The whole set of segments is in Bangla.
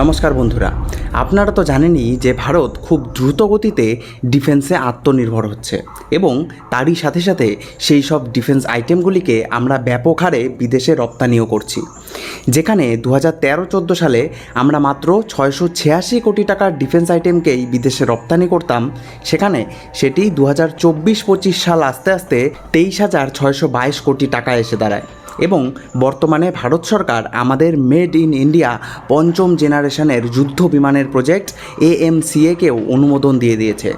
নমস্কার বন্ধুরা, আপনারা তো জানেনই যে ভারত খুব দ্রুত গতিতে ডিফেন্সে আত্মনির্ভর হচ্ছে এবং তারই সাথে সাথে সেই সব ডিফেন্স আইটেমগুলিকে আমরা ব্যাপক হারে বিদেশে রপ্তানিও করছি। যেখানে দু হাজার তেরো চোদ্দ সালে আমরা মাত্র ছয়শো ছিয়াশি কোটি টাকার ডিফেন্স আইটেমকেই বিদেশে রপ্তানি করতাম, সেখানে সেটি দু হাজার চব্বিশ পঁচিশ সাল আস্তে আস্তে তেইশ হাজার ছয়শো বাইশ কোটি টাকা এসে দাঁড়ায়। এবং বর্তমানে ভারত সরকার আমাদের মেড ইন ইন্ডিয়া পঞ্চম জেনারেশনের যুদ্ধ বিমানের প্রজেক্ট এএমসিএকেও অনুমোদন দিয়ে দিয়েছে।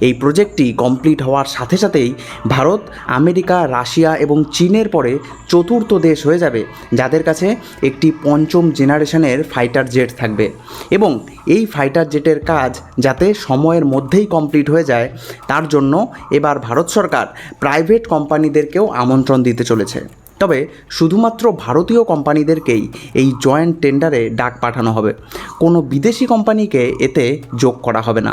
এই প্রজেক্টটি কমপ্লিট হওয়ার সাথে সাথেই ভারত, আমেরিকা, রাশিয়া এবং চীনের পরে চতুর্থ দেশ হয়ে যাবে, যাদের কাছে একটি পঞ্চম জেনারেশনের ফাইটার জেট থাকবে। এবং এই ফাইটার জেটের কাজ যাতে সময়ের মধ্যেই কমপ্লিট হয়ে যায়, তার জন্য এবার ভারত সরকার প্রাইভেট কোম্পানিদেরকেও আমন্ত্রণ দিতে চলেছে। তবে শুধুমাত্র ভারতীয় কোম্পানিদেরকেই এই জয়েন্ট টেন্ডারে ডাক পাঠানো হবে। কোনো বিদেশি কোম্পানিকে এতে যোগ করা হবে না।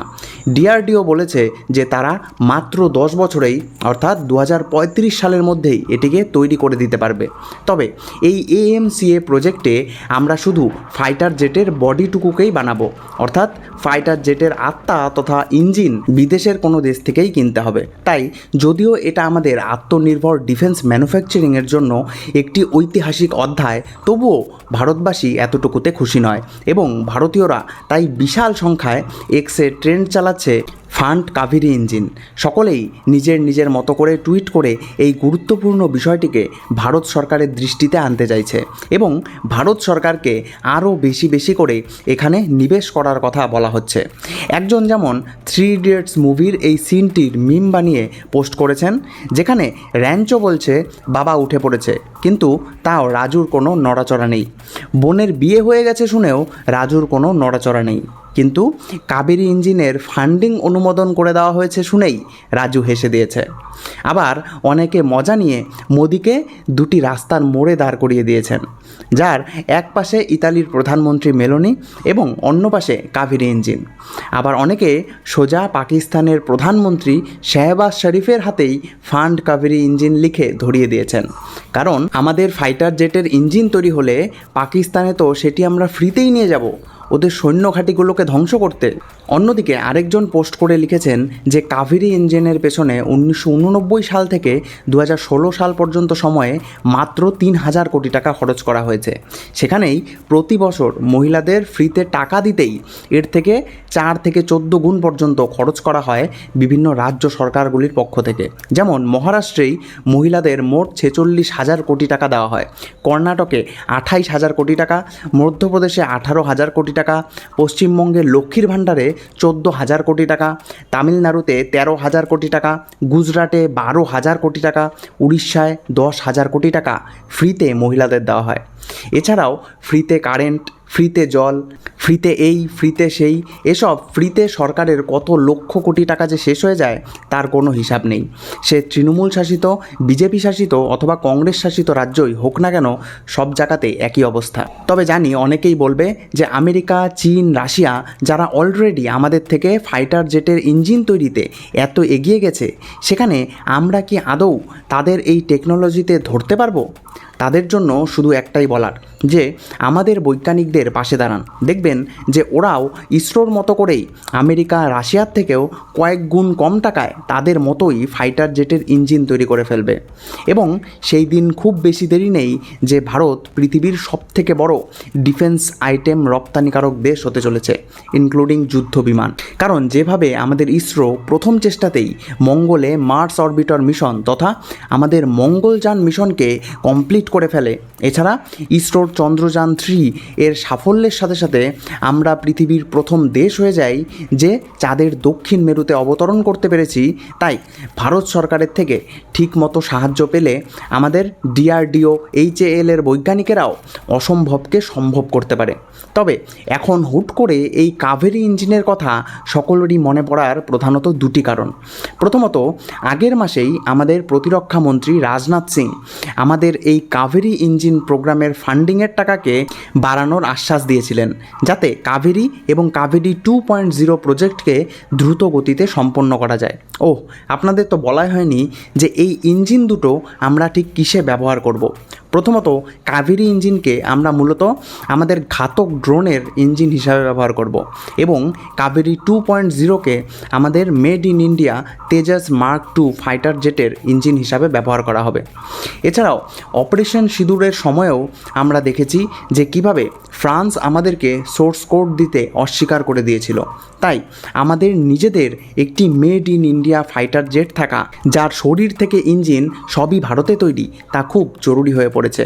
ডিআরডিও বলেছে যে তারা মাত্র দশ বছরেই, অর্থাৎ দু হাজার পঁয়ত্রিশ সালের মধ্যেই এটিকে তৈরি করে দিতে পারবে। তবে এই এএমসিএ প্রজেক্টে আমরা শুধু ফাইটার জেটের বডিটুকুকেই বানাবো, অর্থাৎ ফাইটার জেটের আত্মা তথা ইঞ্জিন বিদেশের কোনো দেশ থেকেই কিনতে হবে। তাই যদিও এটা আমাদের আত্মনির্ভর ডিফেন্স ম্যানুফ্যাকচারিংয়ের জন্য একটি ঐতিহাসিক অধ্যায়। তবুও ভারতবাসী এতটুকুতে খুশি নয় এবং ভারতীয়রা তাই বিশাল সংখ্যায় এক্সে ট্রেন চালাচ্ছে। Fund Kaveri engine. সকলেই নিজের নিজের মতো করে টুইট করে এই গুরুত্বপূর্ণ বিষয়টিকে ভারত সরকারের দৃষ্টিতে আনতে চাইছে এবং ভারত সরকারকে আরও বেশি বেশি করে এখানে নিবেশ করার কথা বলা হচ্ছে। একজন যেমন থ্রি ইডিয়টস মুভির এই সিনটির মিম বানিয়ে পোস্ট করেছেন, যেখানে র্যাঞ্চো বলছে, বাবা উঠে পড়েছে। কিন্তু তাও রাজুর কোনো নড়াচড়া নেই। বোনের বিয়ে হয়ে গেছে শুনেও রাজুর কোনো নড়াচড়া নেই। কিন্তু কাবেরী ইঞ্জিনের ফান্ডিং অনুমোদন করে দেওয়া হয়েছে শুনেই রাজু হেসে দিয়েছে। আবার অনেকে মজা নিয়ে মোদিকে দুটি রাস্তার মোড়ে দাঁড় করিয়ে দিয়েছেন, যার এক পাশে ইতালির প্রধানমন্ত্রী মেলোনি এবং অন্য পাশে কাবেরী ইঞ্জিন। আবার অনেকে সোজা পাকিস্তানের প্রধানমন্ত্রী শেহবাজ শরীফের হাতেই ফান্ড কাবেরী ইঞ্জিন লিখে ধরিয়ে দিয়েছেন। কারণ আমাদের ফাইটার জেটের ইঞ্জিন তৈরি হলে পাকিস্তানে তো সেটি আমরা ফ্রিতেই নিয়ে যাব ওদের সৈন্য ঘাঁটিগুলোকে ধ্বংস করতে। অন্যদিকে আরেকজন পোস্ট করে লিখেছেন যে, কাভেরি ইঞ্জিনের পেছনে উনিশশো উননব্বই সাল থেকে দু হাজার ষোলো সাল পর্যন্ত সময়ে মাত্র তিন হাজার কোটি টাকা খরচ করা হয়েছে। সেখানেই প্রতি বছর মহিলাদের ফ্রিতে টাকা দিতেই এর থেকে চার থেকে চোদ্দ গুণ পর্যন্ত খরচ করা হয় বিভিন্ন রাজ্য সরকারগুলির পক্ষ থেকে। যেমন, মহারাষ্ট্রেই মহিলাদের মোট ছেচল্লিশ হাজার কোটি টাকা দেওয়া হয়। কর্ণাটকে আঠাইশ হাজার কোটি টাকা, মধ্যপ্রদেশে আঠারো হাজার কোটি টাকা পশ্চিমবঙ্গের লক্ষ্মীর ভাণ্ডারে চোদ্দ হাজার কোটি টাকা, তামিলনাড়ুতে তেরো হাজার কোটি টাকা, গুজরাটে বারো হাজার কোটি টাকা, উড়িষ্যায় দশ হাজার কোটি টাকা ফ্রিতে মহিলাদের দেওয়া হয়। এছাড়াও ফ্রিতে কারেন্ট ফ্রিতে জল, ফ্রিতে এই, ফ্রিতে সেই, এসব ফ্রিতে সরকারের কত লক্ষ কোটি টাকা যে শেষ হয়ে যায়, তার কোনো হিসাব নেই। সে তৃণমূল শাসিত, বিজেপি শাসিত অথবা কংগ্রেস শাসিত রাজ্যই হোক না কেন, সব জায়গাতে একই অবস্থা। তবে জানি অনেকেই বলবে যে আমেরিকা, চীন, রাশিয়া, যারা অলরেডি আমাদের থেকে ফাইটার জেটের ইঞ্জিন তৈরিতে এত এগিয়ে গেছে, সেখানে আমরা কি আদৌ তাদের এই টেকনোলজিতে ধরতে পারব? তাদের জন্য শুধু একটাই বলার, যে আমাদের বৈজ্ঞানিকদের পাশে দাঁড়ান। দেখবেন যে ওরাও ইসরোর মতো করেই আমেরিকা, রাশিয়ার থেকেও কয়েক গুণ কম টাকায় তাদের মতোই ফাইটার জেটের ইঞ্জিন তৈরি করে ফেলবে। এবং সেই দিন খুব বেশি দেরি নেই যে ভারত পৃথিবীর সবথেকে বড় ডিফেন্স আইটেম রপ্তানিকারক দেশ হতে চলেছে, ইনক্লুডিং যুদ্ধ বিমান। কারণ যেভাবে আমাদের ইসরো প্রথম চেষ্টাতেই মঙ্গলে মার্স অরবিটর মিশন তথা আমাদের মঙ্গলযান মিশনকে কমপ্লিট করে ফেলে। এছাড়া ইসরোর চন্দ্রযান থ্রি এর সাফল্যের সাথে সাথে আমরা পৃথিবীর প্রথম দেশ হয়ে যাই যে চাঁদের দক্ষিণ মেরুতে অবতরণ করতে পেরেছি। তাই ভারত সরকারের থেকে ঠিকমতো সাহায্য পেলে আমাদের ডিআরডিও, এইচএএল এর বৈজ্ঞানিকেরাও অসম্ভবকে সম্ভব করতে পারে। তবে এখন হুট করে এই কাভেরি ইঞ্জিনের কথা সকলেরই মনে পড়ার প্রধানত দুটি কারণ। প্রথমত, আগের মাসেই আমাদের প্রতিরক্ষা মন্ত্রী রাজনাথ সিং আমাদের এই কাভেরি ইঞ্জিন প্রোগ্রামের ফান্ডিংয়ের টাকাকে বাড়ানোর আশ্বাস দিয়েছিলেন, যাতে কাভেরি এবং কাভেরি টু পয়েন্ট জিরো প্রজেক্টকে দ্রুত গতিতে সম্পন্ন করা যায়। ও আপনাদের তো বলাই হয়নি যে এই ইঞ্জিন দুটো আমরা ঠিক কিসে ব্যবহার করব। প্রথমত, কাভেরি ইঞ্জিনকে আমরা মূলত আমাদের ঘাতক ড্রোনের ইঞ্জিন হিসাবে ব্যবহার করব এবং কাবেরি টু পয়েন্ট জিরোকে আমাদের made in India Tejas mark two fighter জেটের engine হিসাবে ব্যবহার করা হবে। এছাড়াও, অপারেশন সিঁদুরের সময়েও আমরা দেখেছি যে কীভাবে ফ্রান্স আমাদেরকে সোর্স কোড দিতে অস্বীকার করে দিয়েছিল। তাই, আমাদের নিজেদের একটি made in India fighter jet থাকা, যার শরীর থেকে ইঞ্জিন সবই ভারতে তৈরি, তা খুব জরুরি হয়ে পড়েছে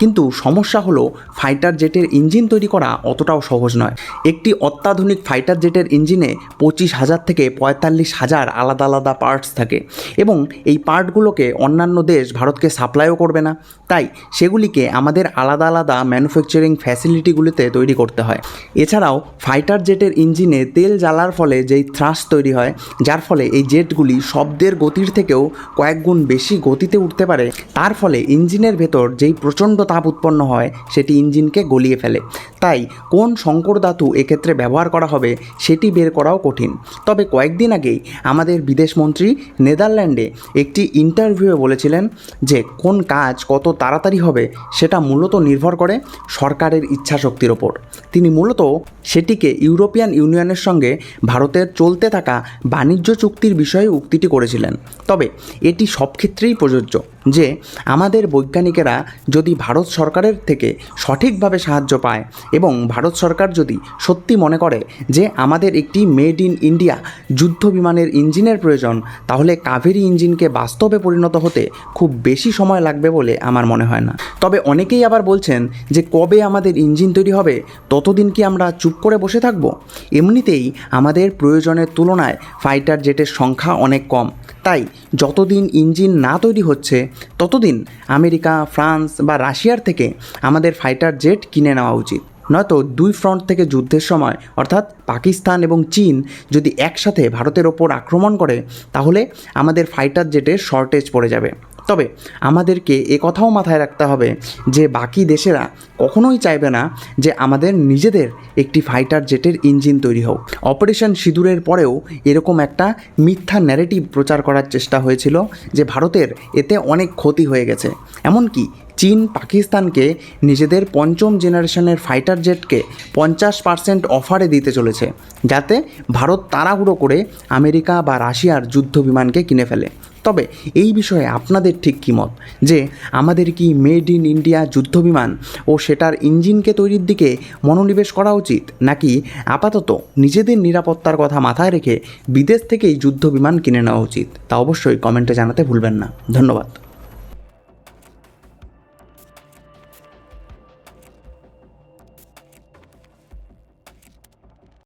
কিন্তু সমস্যা হলো ফাইটার জেটের ইঞ্জিন তৈরি করা অতটাও সহজ নয়। একটি অত্যাধুনিক ফাইটার জেটের ইঞ্জিনে পঁচিশ হাজার থেকে পঁয়তাল্লিশ হাজার আলাদা আলাদা পার্টস থাকে এবং এই পার্টগুলোকে অন্যান্য দেশ ভারতকে সাপ্লাইও করবে না। তাই সেগুলিকে আমাদের আলাদা আলাদা ম্যানুফ্যাকচারিং ফ্যাসিলিটিগুলিতে তৈরি করতে হয়। এছাড়াও ফাইটার জেটের ইঞ্জিনে তেল জ্বালার ফলে যেই থ্রাস তৈরি হয়, যার ফলে এই জেটগুলি শব্দের গতির থেকেও কয়েক গুণ বেশি গতিতে উঠতে পারে। তার ফলে ইঞ্জিনের ভেতর যেই প্রচণ্ড তাপ উৎপন্ন হয়, সেটি ইঞ্জিনকে গলিয়ে ফেলে। তাই কোন সংকর ধাতু এক্ষেত্রে ব্যবহার করা হবে, সেটি বের করাও কঠিন। তবে কয়েকদিন আগেই আমাদের বিদেশমন্ত্রী নেদারল্যান্ডে একটি ইন্টারভিউয়ে বলেছিলেন যে, কোন কাজ কত তাড়াতাড়ি হবে, সেটা মূলত নির্ভর করে সরকারের ইচ্ছাশক্তির ওপর। তিনি মূলত সেটিকে ইউরোপিয়ান ইউনিয়নের সঙ্গে ভারতের চলতে থাকা বাণিজ্য চুক্তির বিষয়ে উক্তিটি করেছিলেন। তবে এটি সব ক্ষেত্রেই প্রযোজ্য যে আমাদের বৈজ্ঞানিকেরা যদি ভারত সরকারের থেকে সঠিকভাবে সাহায্য পায় এবং ভারত সরকার যদি সত্যি মনে করে যে আমাদের একটি মেড ইন ইন্ডিয়া যুদ্ধ বিমানের ইঞ্জিনের প্রয়োজন, তাহলে কাভেরি ইঞ্জিনকে বাস্তবে পরিণত হতে খুব বেশি সময় লাগবে বলে আমার মনে হয় না। তবে অনেকেই আবার বলছেন যে কবে আমাদের ইঞ্জিন তৈরি হবে, ততদিন কি আমরা চুপ করে বসে থাকব। এমনিতেই আমাদের প্রয়োজনের তুলনায় ফাইটার জেটের সংখ্যা অনেক কম। তাই যতদিন ইঞ্জিন না তৈরি হচ্ছে, ততদিন আমেরিকা, ফ্রান্স বা রাশিয়ার থেকে আমাদের ফাইটার জেট কিনে নেওয়া উচিত। নয়তো দুই ফ্রন্ট থেকে যুদ্ধের সময়, অর্থাৎ পাকিস্তান এবং চীন যদি একসাথে ভারতের ওপর আক্রমণ করে, তাহলে আমাদের ফাইটার জেটের শর্টেজ পড়ে যাবে। তবে আমাদেরকে এ কথাও মাথায় রাখতে হবে যে বাকি দেশেরা কখনোই চাইবে না যে আমাদের নিজেদের একটি ফাইটার জেটের ইঞ্জিন তৈরি হোক। অপারেশন সিঁদুরের পরেও এরকম একটা মিথ্যা ন্যারেটিভ প্রচার করার চেষ্টা হয়েছিল যে ভারতের এতে অনেক ক্ষতি হয়ে গেছে। এমনকি চীন, পাকিস্তানকে নিজেদের পঞ্চম জেনারেশনের ফাইটার জেটকে পঞ্চাশ পার্সেন্ট অফারে দিতে চলেছে, যাতে ভারত তাড়াহুড়ো করে আমেরিকা বা রাশিয়ার যুদ্ধ বিমানকে কিনে ফেলে। তবে এই বিষয়ে আপনাদের ঠিক কী মত? যে আমাদের কি মেড ইন ইন্ডিয়া যুদ্ধ বিমান ও সেটার ইঞ্জিনকে তৈরির দিকে মনোনিবেশ করা উচিত? নাকি আপাতত নিজেদের নিরাপত্তার কথা মাথায় রেখে বিদেশ থেকেই যুদ্ধ বিমান কিনে নেওয়া উচিত? তা অবশ্যই কমেন্টে জানাতে ভুলবেন না। ধন্যবাদ।